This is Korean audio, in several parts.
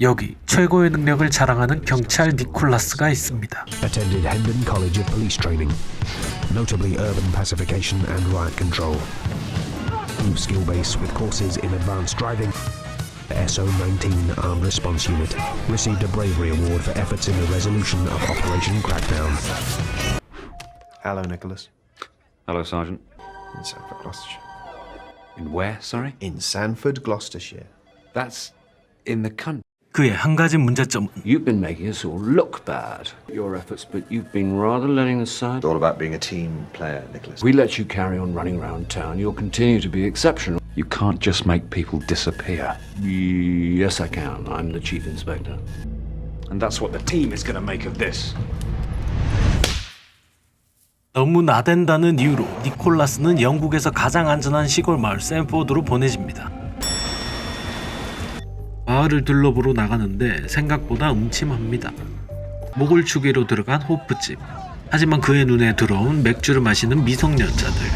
여기 최고의 능력을 자랑하는 경찰 니콜라스가 있습니다. attended Hendon College of Police Training, notably urban pacification and riot control. New skill base with courses in advanced driving. SO-19 Armed Response Unit received a bravery award for efforts in the resolution of Operation Crackdown. Hello, Nicholas. Hello, Sergeant. In Sanford, Gloucestershire. In where, sorry? In Sanford, Gloucestershire. That's in the country. 그의 한 가지 문제점은 You've been making us all look bad. Your efforts, but you've been rather letting the side. It's all about being a team player, Nicholas. We let you carry on running around town. You'll continue to be exceptional. You can't just make people disappear. Yes, I can. I'm the chief inspector. And that's what the team is going to make of this. 너무 나댄다는 이유로 니콜라스는 영국에서 가장 안전한 시골 마을 샌포드로 보내집니다. 마을을 둘러보러 나가는데 생각보다 음침합니다. 모골축이로 들어간 호프집. 하지만 그의 눈에 들어온 맥주를 마시는 미성년자들.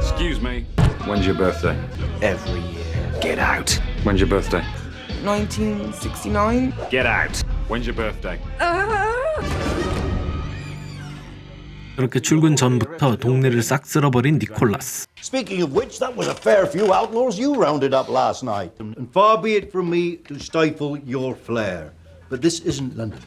Excuse me. When's your birthday? Every year. Get out. When's your birthday? 1969. Get out. When's your birthday? 그렇게 출근 전부터 동네를 싹 쓸어버린 니콜라스. Speaking of which, that was a fair few outlaws you rounded up last night. And far be it from me to stifle your flair, but this isn't London.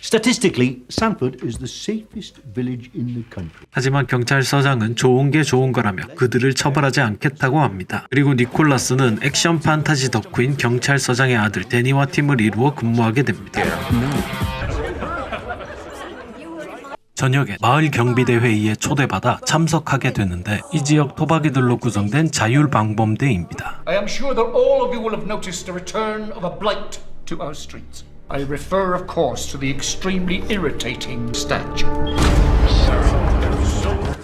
Statistically, Sanford is the safest village in the country. 하지만 경찰서장은 좋은 게 좋은 거라며 그들을 처벌하지 않겠다고 합니다. 그리고 니콜라스는 액션 판타지 덕후인 경찰서장의 아들 데니와 팀을 이루어 근무하게 됩니다. 저녁에 마을 경비대 회의에 초대받아 참석하게 되는데 이 지역 토박이들로 구성된 자율방범대입니다. I am sure that all of you will have noticed the return of a blight to our streets. I refer, of course, to the extremely irritating statue.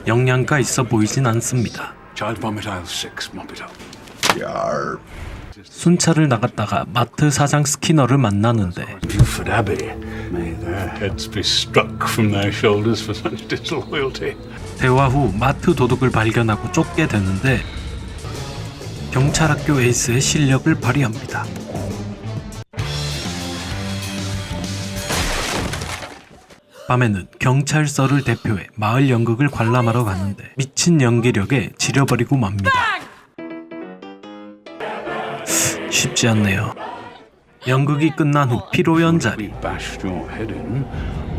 영양가 있어 보이진 않습니다. Child vomit aisle six. Mop it up. 순찰을 나갔다가 마트 사장 스키너를 만나는데 Buford Abbey. May their heads be struck from their shoulders for such disloyalty. 대화 후 마트 도둑을 발견하고 쫓게 되는데 경찰학교 에이스의 실력을 발휘합니다. 밤에는 경찰서를 대표해 마을 연극을 관람하러 가는데 미친 연기력에 지려버리고 맙니다. 쉽지 않네요. 연극이 끝난 후 피로연 자리 Bashed your head in.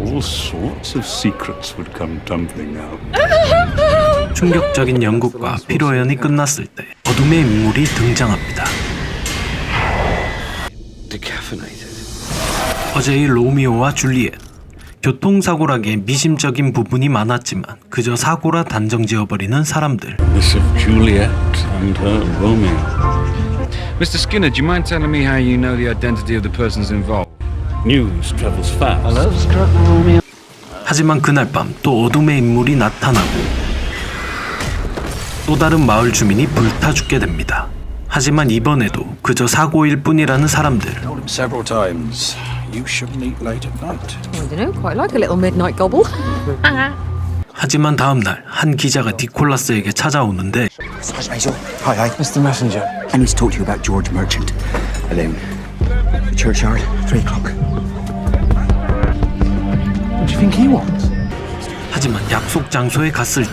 All sorts of secrets would come tumbling out. 충격적인 연극과 피로연이 끝났을 때 어둠의 인물이 등장합니다. Decaffeinated. 어제의 로미오와 줄리엣 교통사고라기에 미심적인 부분이 많았지만 그저 사고라 단정 지어버리는 사람들 Mr. Skinner, do you mind telling me how you know the identity of the persons involved? News travels fast. 하지만 그날 밤 또 어둠의 인물이 나타나고 또 다른 마을 주민이 불타 죽게 됩니다. 하지만 이번에도 그저 사고일 뿐이라는 사람들 Several times. You shouldn't eat late at night. I don't know, quite like a little midnight gobble. 하지만 다음 날 한 기자가 니콜라스에게 찾아오는데 Sergeant Mason. Hi, hi. Mr. Messenger. I need to talk to you about George Merchant. Alone. The churchyard, three o'clock. What do you think he wants? 하지만 약속 장소에 갔을 때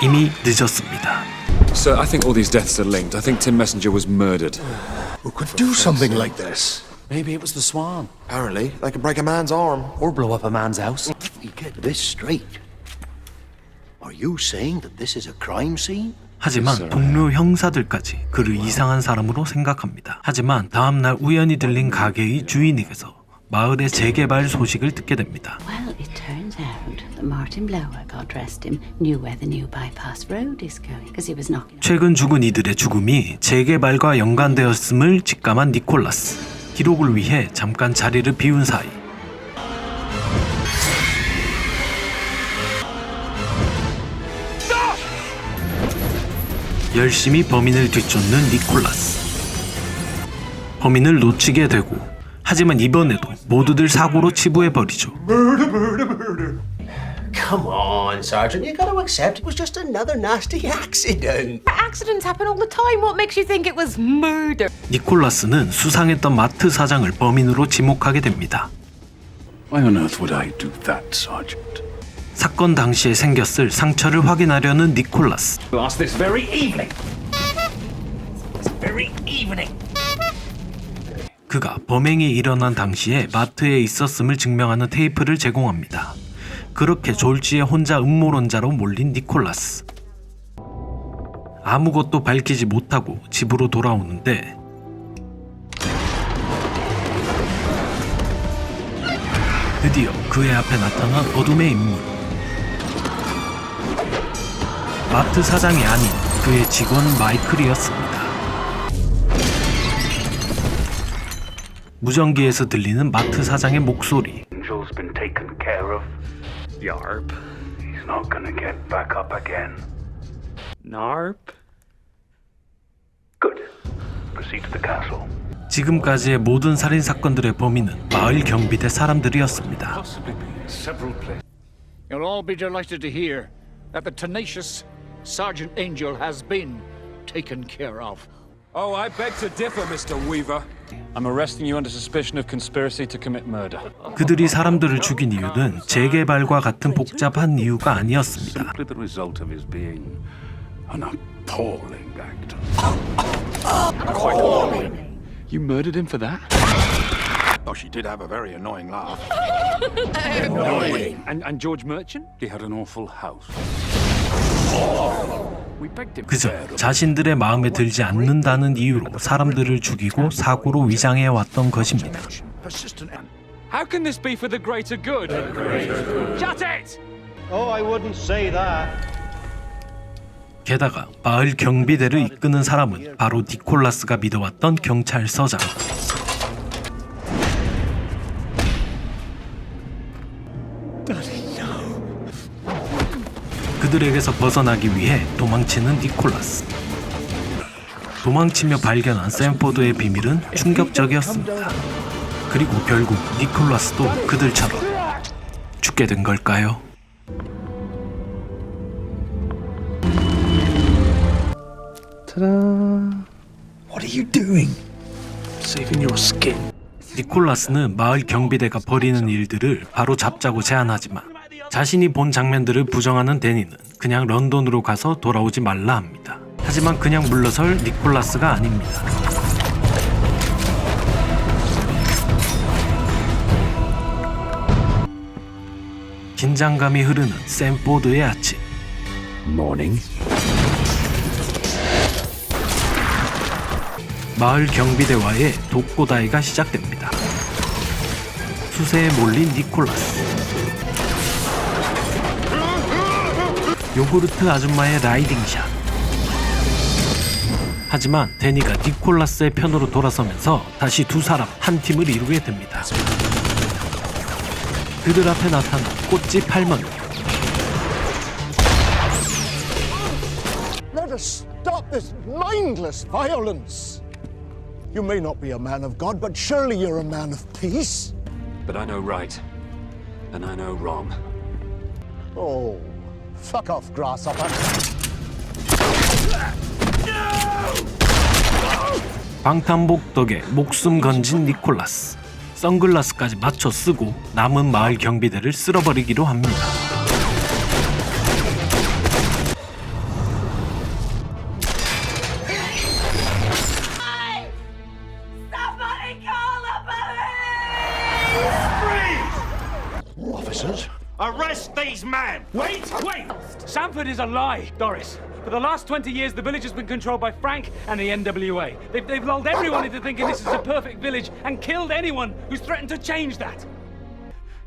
이미 늦었습니다. Sir, I think all these deaths are linked. I think Tim Messenger was murdered. Who could do something like this? Maybe it was the swan. Apparently, they can break a man's arm. Or blow up a man's house? You get this straight. Are you saying that this is a crime scene? 하지만 동료 형사들까지 그를 이상한 사람으로 생각합니다. 하지만 다음 날 우연히 들린 가게의 주인에게서 마을의 재개발 소식을 듣게 됩니다. Well, it turns out that Martin Blower, God rest him, knew where the new bypass road is going because he was knocking. 최근 죽은 이들의 죽음이 재개발과 연관되었음을 직감한 니콜라스. 기록을 위해 잠깐 자리를 비운 사이 열심히 범인을 뒤쫓는 니콜라스. 범인을 놓치게 되고 하지만 이번에도 모두들 사고로 치부해 버리죠. Come on, Sergeant. You gotta accept it was just another nasty accident. Accidents happen all the time. What makes you think it was murder? 니콜라스는 수상했던 마트 사장을 범인으로 지목하게 됩니다. Why on earth would I do that, Sergeant? 사건 당시에 생겼을 상처를 확인하려는 니콜라스. Last this very evening. This very evening. 그가 범행이 일어난 당시에 마트에 있었음을 증명하는 테이프를 제공합니다. 그렇게 졸지에 혼자 음모론자로 몰린 니콜라스. 아무것도 밝히지 못하고 집으로 돌아오는데 드디어 그의 앞에 나타난 어둠의 인물. 마트 사장이 아닌 그의 직원 마이클이었습니다. 무전기에서 들리는 마트 사장의 목소리. Angel's been taken care of. Yarp. He's not gonna get back up again. Narp? Good. Proceed to the castle. 지금까지의 모든 살인 사건들의 범인은 마을 경비대 사람들이었습니다. Possibly several places. You'll all be delighted to hear that the tenacious Sergeant Angel has been taken care of. Oh, I beg to differ, Mr. Weaver. I'm arresting you under suspicion of conspiracy to commit murder. 그들이 사람들을 죽인 이유는 재개발과 같은 복잡한 이유가 아니었습니다. Simply the result of his being an appalling actor. You murdered him for that? Oh, she did have a very annoying laugh. And, and George Merchant? He had an awful house. We begged him. 그저 자신들의 마음에 들지 않는다는 이유로 사람들을 죽이고 사고로 위장해 왔던 것입니다. How can this be for the greater good? Shut it! Oh, I wouldn't say that. 게다가 마을 경비대를 이끄는 사람은 바로 니콜라스가 믿어왔던 경찰서장. 그들에게서 벗어나기 위해 도망치는 니콜라스. 도망치며 발견한 샌포드의 비밀은 충격적이었습니다. 그리고 결국 니콜라스도 그들처럼 죽게 된 걸까요? What are you doing? Saving your skin. 니콜라스는 마을 경비대가 벌이는 일들을 바로 잡자고 제안하지만 자신이 본 장면들을 부정하는 데니는 그냥 런던으로 가서 돌아오지 말라 합니다. 하지만 그냥 물러설 니콜라스가 아닙니다. 긴장감이 흐르는 샌포드의 아침. Morning. 마을 경비대와의 독고다이가 시작됩니다. 수세에 몰린 니콜라스. 요구르트 아줌마의 라이딩샷. 하지만 데니가 니콜라스의 편으로 돌아서면서 다시 두 사람 한 팀을 이루게 됩니다. 그들 앞에 나타난 꽃집 할머니. Let us stop this mindless violence. You may not be a man of God, but surely you're a man of peace. But I know right, and I know wrong. Oh, fuck off, grasshopper. 방탄복 덕에 목숨 건진 니콜라스. 선글라스까지 맞춰 쓰고 남은 마을 경비대를 쓸어버리기로 합니다. Arrest these men! Wait, wait! Sanford is a lie, Doris. For the last 20 years, the village has been controlled by Frank and the NWA. They've, they've lulled everyone into thinking this is a perfect village and killed anyone who's threatened to change that.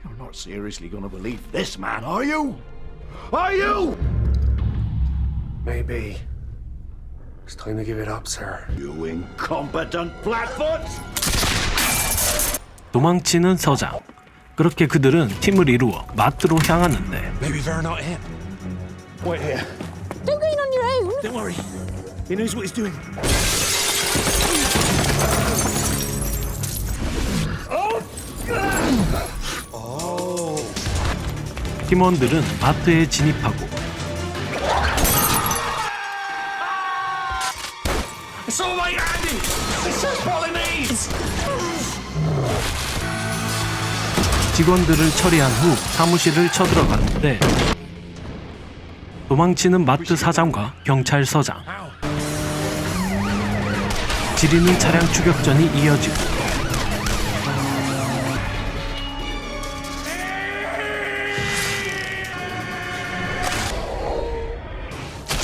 You're not seriously going to believe this man, are you? Are you? Maybe. It's time to give it up, sir. You incompetent flatfoot! 도망치는 서장. 그렇게 그들은 팀을 이루어 마트로 향하는데 Maybe they're not him. Wait here. Don't go in on your own. Don't worry. He knows what he's doing. 팀원들은 마트에 진입하고 It's all right, Andy! It's just Polonaise! 직원들을 처리한 후 사무실을 쳐들어가는데 도망치는 마트 사장과 경찰서장. 지리는 차량 추격전이 이어지고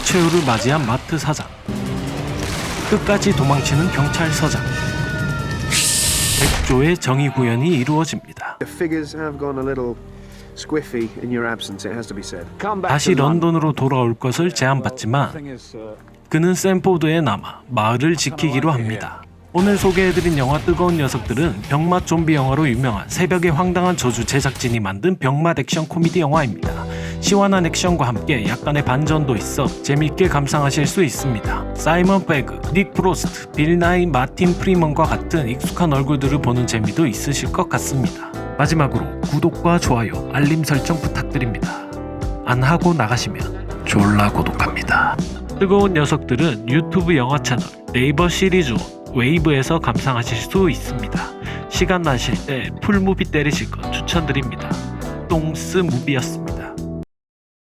최후를 맞이한 마트 사장. 끝까지 도망치는 경찰서장. 백조의 정의 구현이 이루어집니다. Figures have gone a little squiffy in your absence, it has to be said. 다시 런던으로 돌아올 것을 제안받지만 그는 샌포드에 남아 마을을 지키기로 합니다. 오늘 소개해드린 영화 뜨거운 녀석들은 병맛 좀비 영화로 유명한 새벽의 황당한 저주 제작진이 만든 병맛 액션 코미디 영화입니다. 시원한 액션과 함께 약간의 반전도 있어 재밌게 감상하실 수 있습니다. 사이먼 배그, 닉 프로스트, 빌 나이, 마틴 프리먼과 같은 익숙한 얼굴들을 보는 재미도 있으실 것 같습니다. 마지막으로 구독과 좋아요, 알림 설정 부탁드립니다. 안 하고 나가시면 졸라 고독합니다. 뜨거운 녀석들은 유튜브 영화 채널 네이버 시리즈 웨이브에서 감상하실 수 있습니다. 시간 나실 때 풀무비 때리실 것 추천드립니다. 똥스 무비였습니다.